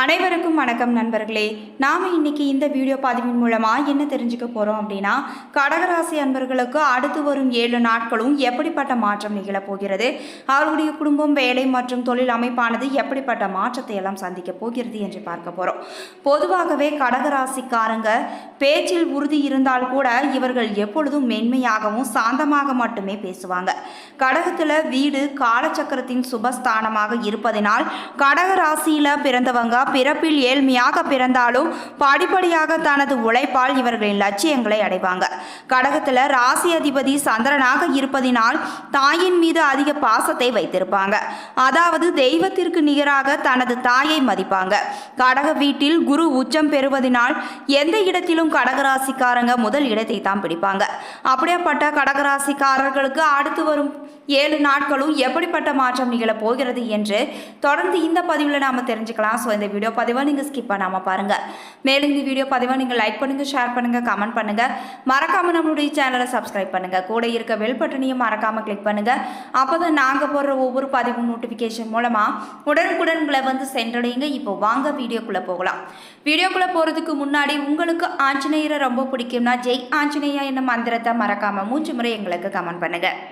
அனைவருக்கும் வணக்கம் நண்பர்களே. நாம் இன்னைக்கு இந்த வீடியோ பதிவின் மூலமாக என்ன தெரிஞ்சுக்க போகிறோம் அப்படின்னா கடகராசி அன்பர்களுக்கு அடுத்து வரும் ஏழு நாட்களும் எப்படிப்பட்ட மாற்றம் நிகழப்போகிறது அவர்களுடைய குடும்பம் வேலை மற்றும் தொழில் அமைப்பானது எப்படிப்பட்ட மாற்றத்தை எல்லாம் சந்திக்க போகிறது என்று பார்க்க போகிறோம் பொதுவாகவே கடகராசிக்காரங்க பேச்சில் உறுதி இருந்தால் கூட இவர்கள் எப்பொழுதும் மென்மையாகவும் சாந்தமாக மட்டுமே பேசுவாங்க. கடகத்தில் வீடு காலச்சக்கரத்தின் சுபஸ்தானமாக இருப்பதினால் கடகராசியில் பிறந்தவங்க பிறப்பில் ஏழ்மையாக பிறந்தாலும் படிப்படியாக தனது உழைப்பால் இவர்களின் லட்சியங்களை அடைவாங்க. கடகத்தில் ராசி அதிபதி சந்திரனாக இருப்பதினால் தாயின் மீது அதிக பாசத்தை வைத்திருப்பாங்க. அதாவது தெய்வத்திற்கு நிகராக தனது தாயை மதிப்பாங்க. கடக வீட்டில் குரு உச்சம் பெறுவதனால் எந்த இடத்திலும் கடகராசிக்காரங்க முதல் இடத்தை தான் பிடிப்பாங்க. அப்படியேப்பட்ட கடகராசிக்காரர்களுக்கு அடுத்து வரும் ஏழு நாட்களும் எப்படிப்பட்ட மாற்றம் நிகழப் போகிறது என்று தொடர்ந்து இந்த பதிவில் நாம் தெரிஞ்சுக்கலாம். ஸோ இந்த வீடியோ பதிவாக நீங்கள் ஸ்கிப் பண்ணாமல் பாருங்கள் மேலும் இந்த வீடியோ பதிவாக நீங்கள் லைக் பண்ணுங்கள் ஷேர் பண்ணுங்கள் கமெண்ட் பண்ணுங்கள் மறக்காமல் நம்மளுடைய சேனலை சப்ஸ்கிரைப் பண்ணுங்கள் கூட இருக்க வெல் பட்டனையும் மறக்காமல் கிளிக் பண்ணுங்கள் அப்போ தான் நாங்கள் போடுற ஒவ்வொரு பதிவும் நோட்டிஃபிகேஷன் மூலமாக உடனுக்குடன் உங்களை வந்து சென்றடையுங்க. இப்போ வாங்க வீடியோக்குள்ளே போகலாம். வீடியோக்குள்ளே போகிறதுக்கு முன்னாடி உங்களுக்கு ஆஞ்சநேயரை ரொம்ப பிடிக்கும்னா ஜெய் ஆஞ்சநேயா என்ன மந்திரத்தை மறக்காமல் மூச்சு முறை எங்களுக்கு கமெண்ட் பண்ணுங்கள்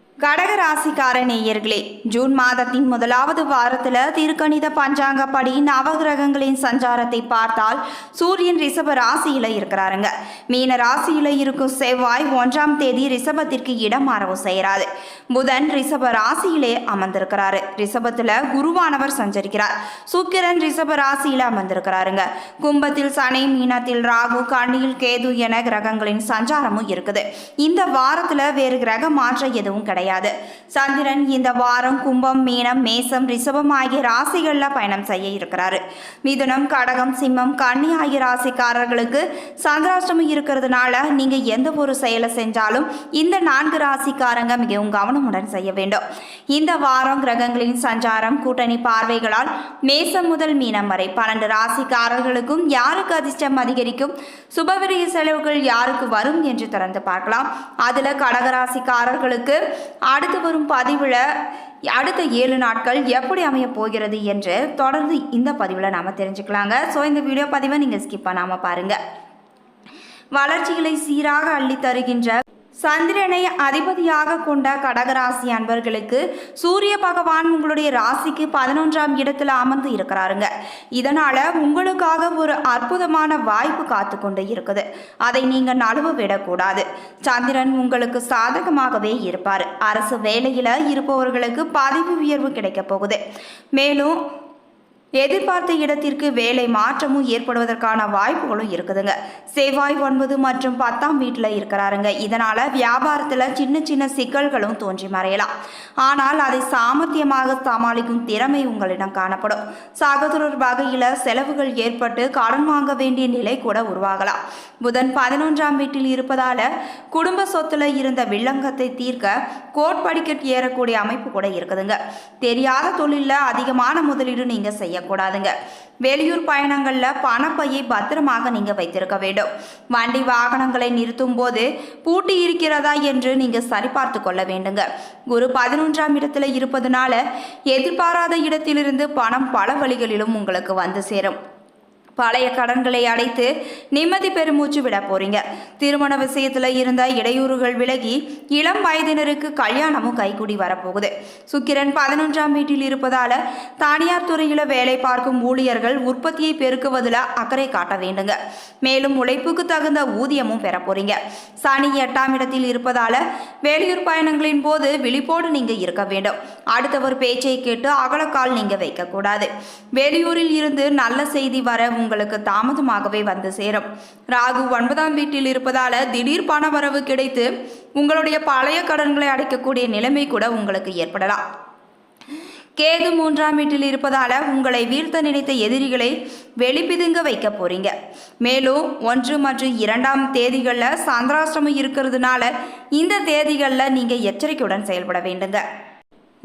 கடக நேயர்களே ஜூன் மாதத்தின் முதலாவது வாரத்தில் திருக்கணித பஞ்சாங்கப்படி நவகிரகங்களின் சஞ்சாரத்தை பார்த்தால் சூரியன் ரிஷப ராசியில் இருக்கிறாருங்க. மீன ராசியில் இருக்கும் செவ்வாய் ஒன்றாம் தேதி ரிஷபத்திற்கு இடம் மாறவும் செய்கிறாரு. புதன் ரிஷப ராசியிலே அமர்ந்திருக்கிறாரு. ரிஷபத்தில் குருவானவர் சஞ்சரிக்கிறார். சுக்கிரன் ரிஷப ராசியில் அமர்ந்திருக்கிறாருங்க. கும்பத்தில் சனி மீனத்தில் ராகு கண்ணியில் கேது என கிரகங்களின் சஞ்சாரமும் இருக்குது. இந்த வாரத்தில் வேறு கிரக மாற்றம் எதுவும் கிடையாது. கிடையாது. சந்திரன் இந்த வாரம் கும்பம் மீனம் மேசம் ரிஷபம் ஆகிய ராசிகளில் பயணம் செய்ய இருக்கிறாரு. மிதுனம் கடகம் சிம்மம் கன்னி ஆகிய ராசிக்காரர்களுக்கு சந்திராஷ்டமம் இருக்கிறதுனால நீங்க எந்த ஒரு செயலை செஞ்சாலும் இந்த நான்கு ராசிக்காரங்க மிகவும் கவனமுடன் செய்ய வேண்டும். இந்த வாரம் கிரகங்களின் சஞ்சாரம் கூட்டணி பார்வைகளால் மேசம் முதல் மீனம் வரை பன்னெண்டு ராசிக்காரர்களுக்கும் யாருக்கு அதிர்ஷ்டம் அதிகரிக்கும் சுபவிரிய செலவுகள் யாருக்கு வரும் என்று திறந்து பார்க்கலாம். அதுல கடகராசிக்காரர்களுக்கு அடுத்து வரும் பதிவில் அடுத்த ஏழு நாட்கள் எப்படி அமைய போகிறது என்று தொடர்ந்து இந்த பதிவில் நாம் தெரிஞ்சுக்கலாங்க. ஸோ இந்த வீடியோ பதிவை நீங்கள் ஸ்கிப் பண்ணாமல் பாருங்கள் வளர்ச்சிகளை சீராக அள்ளி தருகின்ற சந்திரனை அதிபதியாக கொண்ட கடகராசி அன்பர்களுக்கு சூரிய பகவான் உங்களுடைய ராசிக்கு பதினொன்றாம் இடத்துல அமர்ந்து இருக்கிறாருங்க. இதனால உங்களுக்காக ஒரு அற்புதமான வாய்ப்பு காத்து கொண்டு இருக்குது. அதை நீங்க நழுவ விடக்கூடாது. சந்திரன் உங்களுக்கு சாதகமாகவே இருப்பார். அரசு வேலையில இருப்பவர்களுக்கு பதவி உயர்வு கிடைக்க போகுது. மேலும் எதிர்பார்த்த இடத்திற்கு வேலை மாற்றமும் ஏற்படுவதற்கான வாய்ப்புகளும் இருக்குதுங்க. செவ்வாய் ஒன்பது மற்றும் பத்தாம் வீட்டில் இருக்கிறாருங்க. இதனால் வியாபாரத்தில் சின்ன சின்ன சிக்கல்களும் தோன்றி மறையலாம். ஆனால் அதை சாமர்த்தியமாக சமாளிக்கும் திறமை உங்களிடம் காணப்படும். சகோதரர் வகையில் செலவுகள் ஏற்பட்டு கடன் வாங்க வேண்டிய நிலை கூட உருவாகலாம். புதன் பதினொன்றாம் வீட்டில் இருப்பதால் குடும்ப சொத்துல இருந்த வில்லங்கத்தை தீர்க்க கோட் படிக்கட் ஏறக்கூடிய அமைப்பு கூட இருக்குதுங்க. தெரியாத தொழிலில் அதிகமான முதலீடு நீங்கள் செய்யக்கூடாதுங்க. வெளியூர் பயணங்களில் பணப்பையை பத்திரமாக நீங்கள் வைத்திருக்க வேண்டும். வண்டி வாகனங்களை நிறுத்தும் போது பூட்டி இருக்கிறதா என்று நீங்கள் சரிபார்த்து கொள்ள வேண்டுங்க. குரு பதினொன்றாம் இடத்துல இருப்பதுனால எதிர்பாராத இடத்திலிருந்து பணம் பல வழிகளிலும் உங்களுக்கு வந்து சேரும். பழைய கடன்களை அடைத்து நிம்மதி பெருமூச்சு விட போறீங்க. திருமண விஷயத்துல இருந்த இடையூறுகள் விலகி இளம் வயதினருக்கு கல்யாணமும் கைகூடி வரப்போகுது. சுக்கிரன் பதினொன்றாம் வீட்டில் இருப்பதால தனியார் துறையில வேலை பார்க்கும் ஊழியர்கள் உற்பத்தியை பெருக்குவதில் அக்கறை காட்ட வேண்டுங்க. மேலும் உழைப்புக்கு தகுந்த ஊதியமும் பெற போறீங்க. சனி எட்டாம் இடத்தில் இருப்பதால வெளியூர் பயணங்களின் போது விழிப்போடு நீங்க இருக்க வேண்டும். அடுத்தவர் பேச்சை கேட்டு அகலக்கால் நீங்க வைக்கக்கூடாது வெளியூரில் இருந்து நல்ல செய்தி வர உங்களுக்கு தாமதமாகவே வந்து சேரும். ராகு ஒன்பதாம் வீட்டில் இருப்பதால திடீர் பண வரவு கிடைத்து உங்களுடைய பழைய கடன்களை அடைக்கக்கூடிய நிலைமை கூட உங்களுக்கு ஏற்படலாம். கேது மூன்றாம் வீட்டில் இருப்பதால உங்களை வீழ்த்த நினைத்த எதிரிகளை வெளிப்பிதுங்க வைக்க போறீங்க. மேலும் ஒன்று மற்றும் இரண்டாம் தேதிகளில் சந்திராஷ்டமம் இருக்கிறதுனால இந்த தேதிகளில் நீங்கள் எச்சரிக்கையுடன் செயல்பட வேண்டுங்க.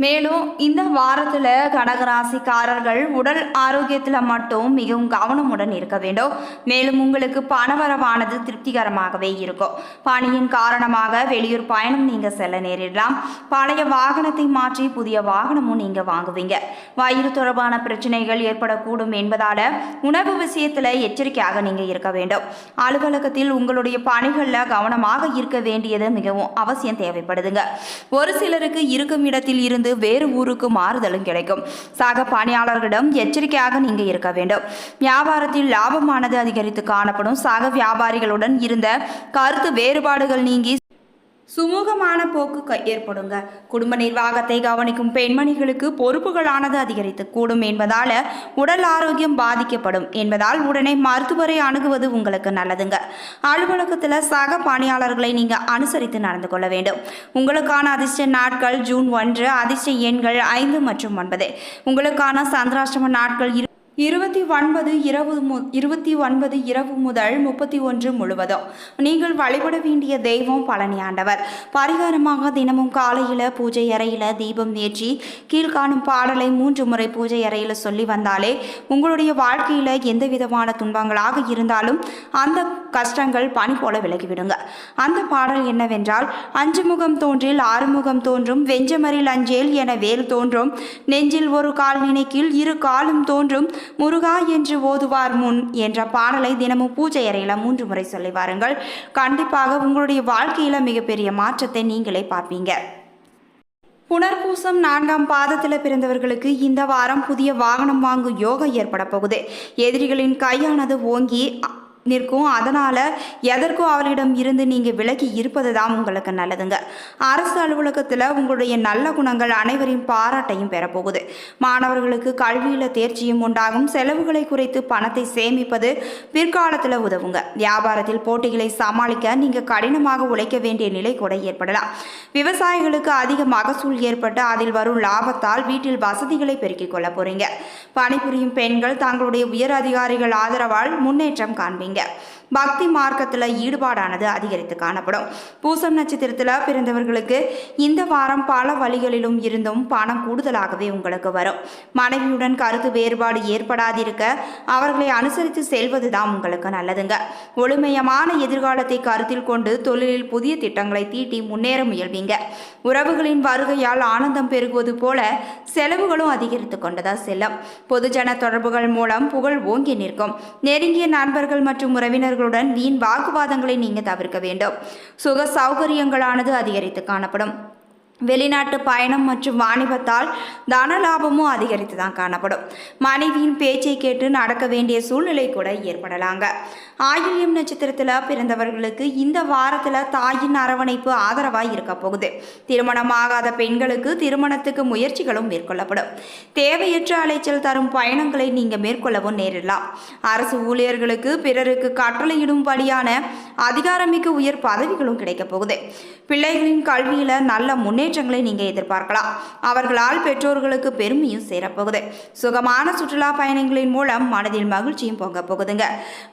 மேலும் இந்த வாரத்தில் கடகராசிக்காரர்கள் உடல் ஆரோக்கியத்தில் மட்டும் மிகவும் கவனமுடன் இருக்க வேண்டும். மேலும் உங்களுக்கு பணவரவானது திருப்திகரமாகவே இருக்கும். பணியின் காரணமாக வெளியூர் பயணம் நீங்கள் செல்ல நேரிடலாம். பழைய வாகனத்தை மாற்றி புதிய வாகனமும் நீங்கள் வாங்குவீங்க. வயிறு தொடர்பான பிரச்சனைகள் ஏற்படக்கூடும் என்பதால் உணவு விஷயத்தில் எச்சரிக்கையாக நீங்கள் இருக்க வேண்டும். அலுவலகத்தில் உங்களுடைய பணிகளில் கவனமாக இருக்க வேண்டியது மிகவும் அவசியம் தேவைப்படுதுங்க. ஒரு சிலருக்கு இருக்கும் இடத்தில் இருந்து வேறு ஊருக்கு மாறுதலும் கிடைக்கும். சக பணியாளர்களிடம் எச்சரிக்கையாக நீங்க இருக்க வேண்டும். வியாபாரத்தில் லாபமானது அதிகரித்து காணப்படும். சக வியாபாரிகளுடன் இருந்த கருத்து வேறுபாடுகள் நீங்கி சுமூகமான போக்கு க- ஏற்படுங்க. குடும்ப நிர்வாகத்தை கவனிக்கும் பெண்மணிகளுக்கு பொறுப்புகளானது அதிகரித்து கூடும் என்பதால உடல் ஆரோக்கியம் பாதிக்கப்படும் என்பதால் உடனே மருத்துவரை அணுகுவது உங்களுக்கு நல்லதுங்க. அலுவலகத்தில் சக பணியாளர்களை நீங்கள் அனுசரித்து நடந்து கொள்ள வேண்டும். உங்களுக்கான அதிர்ஷ்ட நாட்கள் ஜூன் ஒன்று அதிர்ஷ்ட எண்கள் ஐந்து மற்றும் ஒன்பது. உங்களுக்கான சந்திராஷ்டம நாட்கள் இரு இருபத்தி ஒன்பது இரவு மு இருபத்தி ஒன்பது இரவு முதல் முப்பத்தி ஒன்று முழுவதும். நீங்கள் வழிபட வேண்டிய தெய்வம் பழனி ஆண்டவர் பரிகாரமாக தினமும் காலையில் பூஜை அறையில் தீபம் ஏற்றி கீழ்காணும் பாடலை மூன்று முறை பூஜை அறையில் சொல்லி வந்தாலே உங்களுடைய வாழ்க்கையில் எந்த விதமான துன்பங்களாக இருந்தாலும் அந்த கஷ்டங்கள் பனி போல விலகிவிடுங்க. அந்த பாடல் என்னவென்றால் அஞ்சு முகம் தோன்றில் ஆறுமுகம் தோன்றும் வெஞ்சமரில் அஞ்சேல் என வேல் தோன்றும் நெஞ்சில் ஒரு கால் நினைக்கில் இரு காலும் தோன்றும் முருகா என்று ஓதுவார் முன் என்ற பாடலை தினமும் பூஜை அறையில் மூன்று முறை சொல்லி வாருங்கள். கண்டிப்பாக உங்களுடைய வாழ்க்கையில் மிகப்பெரிய மாற்றத்தை நீங்களே பார்ப்பீங்க. புனர்பூசம் நான்காம் பாதத்தில் பிறந்தவர்களுக்கு இந்த வாரம் புதிய வாகனம் வாங்கும் யோகம் ஏற்பட போகுது. எதிரிகளின் கையானது ஓங்கி நிற்கும். அதனால் எதற்கும் அவர்களிடம் இருந்து நீங்கள் விலகி இருப்பது தான் உங்களுக்கு நல்லதுங்க. அரசு அலுவலகத்தில் உங்களுடைய நல்ல குணங்கள் அனைவரின் பாராட்டையும் பெறப்போகுது மாணவர்களுக்கு கல்வியில் தேர்ச்சியும் உண்டாகும். செலவுகளை குறைத்து பணத்தை சேமிப்பது பிற்காலத்தில் உதவுங்க. வியாபாரத்தில் போட்டிகளை சமாளிக்க நீங்கள் கடினமாக உழைக்க வேண்டிய நிலை கூட ஏற்படலாம். விவசாயிகளுக்கு அதிக மகசூல் ஏற்பட்டு அதில் வரும் லாபத்தால் வீட்டில் வசதிகளை பெருக்கிக் கொள்ள போறீங்க. பணிபுரியும் பெண்கள் தங்களுடைய உயர் அதிகாரிகள் ஆதரவால் முன்னேற்றம் காண்பீங்க. Yeah. பக்தி மார்க்கத்தில் ஈடுபாடானது அதிகரித்து காணப்படும். பூசம் நட்சத்திரத்தில் பிறந்தவர்களுக்கு இந்த வாரம் பல வழிகளிலும் இருந்தும் பணம் கூடுதலாகவே உங்களுக்கு வரும். மனைவியுடன் கருத்து வேறுபாடு ஏற்படாதிருக்க அவர்களை அனுசரித்து செல்வதுதான் உங்களுக்கு நல்லதுங்க. ஒளிமயமான எதிர்காலத்தை கருத்தில் கொண்டு தொழிலில் புதிய திட்டங்களை தீட்டி முன்னேற முயல்வீங்க. உறவுகளின் வருகையால் ஆனந்தம் பெருகுவது போல செலவுகளும் அதிகரித்து கொண்டதா செல்லும். பொதுஜன தொடர்புகள் மூலம் புகழ் ஓங்கி நிற்கும். நெருங்கிய நண்பர்கள் மற்றும் மற்றவர்களுடன் வீண் வாக்குவாதங்களை நீங்க தவிர்க்க வேண்டும். சுக சௌகரியங்களானது அதிகரித்து காணப்படும். வெளிநாட்டு பயணம் மற்றும் வாணிபத்தால் தன லாபமும் அதிகரித்து தான் காணப்படும். மனைவியின் பேச்சை கேட்டு நடக்க வேண்டிய சூழ்நிலை கூட ஏற்படலாங்க. ஆயில்யம் நட்சத்திரத்தில் பிறந்தவர்களுக்கு இந்த வாரத்தில் தாயின் அரவணைப்பு ஆதரவாக இருக்க போகுது. திருமணமாகாத பெண்களுக்கு திருமணத்துக்கு முயற்சிகளும் மேற்கொள்ளப்படும். தேவையற்ற அலைச்சல் தரும் பயணங்களை நீங்கள் மேற்கொள்ளவும் நேரிடலாம். அரசு ஊழியர்களுக்கு பிறருக்கு கட்டளையிடும்படியான அதிகாரமிக்க உயர் பதவிகளும் கிடைக்கப் போகுது. பிள்ளைகளின் கல்வியில் நல்ல முன்னேற்றங்களை நீங்கள் எதிர்பார்க்கலாம். அவர்களால் பெற்றோர்களுக்கு பெருமையும் சேரப்போகுது. சுகமான சுற்றுலா பயணங்களின் மூலம் மனதில் மகிழ்ச்சியும் பொங்க போகுதுங்க.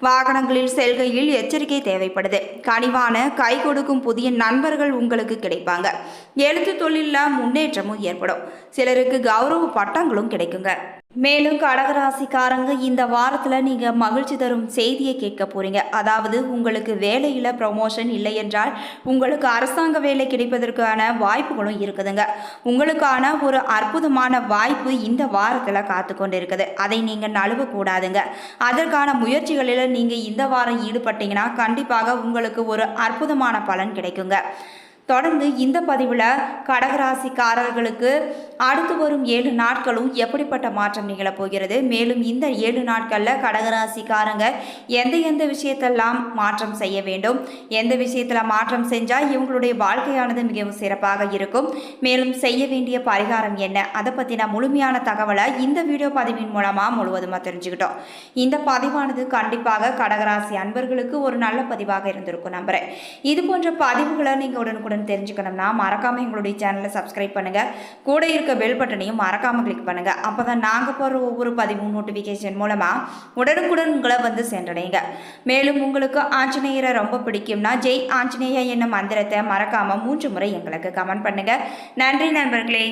வாகனங்களில் செல்கையில் எச்சரிக்கை தேவைப்படுது. கனிவான கை கொடுக்கும் புதிய நண்பர்கள் உங்களுக்கு கிடைப்பாங்க. எழுத்து தொழிலில் முன்னேற்றமும் ஏற்படும். சிலருக்கு கௌரவ பட்டங்களும் கிடைக்குங்க. மேலும் கடகராசிக்காரங்க இந்த வாரத்தில் நீங்கள் மகிழ்ச்சி தரும் செய்தியை கேட்க போறீங்க. அதாவது உங்களுக்கு வேலையில் ப்ரமோஷன் இல்லை என்றால் உங்களுக்கு அரசாங்க வேலை கிடைப்பதற்கான வாய்ப்புகளும் இருக்குதுங்க. உங்களுக்கான ஒரு அற்புதமான வாய்ப்பு இந்த வாரத்தில் காத்து கொண்டு இருக்குது அதை நீங்கள் நழுவக்கூடாதுங்க. அதற்கான முயற்சிகளில் நீங்கள் இந்த வாரம் ஈடுபட்டீங்கன்னா கண்டிப்பாக உங்களுக்கு ஒரு அற்புதமான பலன் கிடைக்குங்க. தொடர்ந்து இந்த பதிவில் கடகராசிக்காரர்களுக்கு அடுத்து வரும் ஏழு நாட்களும் எப்படிப்பட்ட மாற்றம் நிகழப் போகிறது? மேலும் இந்த ஏழு நாட்களில் கடகராசிக்காரங்க எந்த எந்த விஷயத்தெல்லாம் மாற்றம் செய்ய வேண்டும்? எந்த விஷயத்தில் மாற்றம் செஞ்சால் இவங்களுடைய வாழ்க்கையானது மிகவும் சிறப்பாக இருக்கும்? மேலும் செய்ய வேண்டிய பரிகாரம் என்ன? அதை பற்றின முழுமையான தகவலை இந்த வீடியோ பதிவின் மூலமாக முழுவதுமாக தெரிஞ்சுக்கிட்டோம். இந்த பதிவானது கண்டிப்பாக கடகராசி அன்பர்களுக்கு ஒரு நல்ல பதிவாக இருந்திருக்கும் நம்புகிறேன் இது போன்ற பதிவுகளை நீங்கள் உடனுக்குடன் உடனுக்குடன் தெரிஞ்சுக்கணும்னா மறக்காமல் எங்களுடைய சேனலை சப்ஸ்கிரைப் பண்ணுங்கள் கூட இருக்க பெல் பட்டனையும் மறக்காமல் கிளிக் பண்ணுங்கள் அப்போ தான் நாங்கள் போகிற ஒவ்வொரு பதிவும் நோட்டிஃபிகேஷன் மூலமாக உடனுக்குடன் உங்களை வந்து சென்றடைங்க. மேலும் உங்களுக்கு ஆஞ்சநேயரை ரொம்ப பிடிக்கும்னா ஜெய் ஆஞ்சநேயா என்னும் மந்திரத்தை மறக்காமல் மூன்று முறை எங்களுக்கு கமெண்ட் பண்ணுங்கள் நன்றி நண்பர்களே.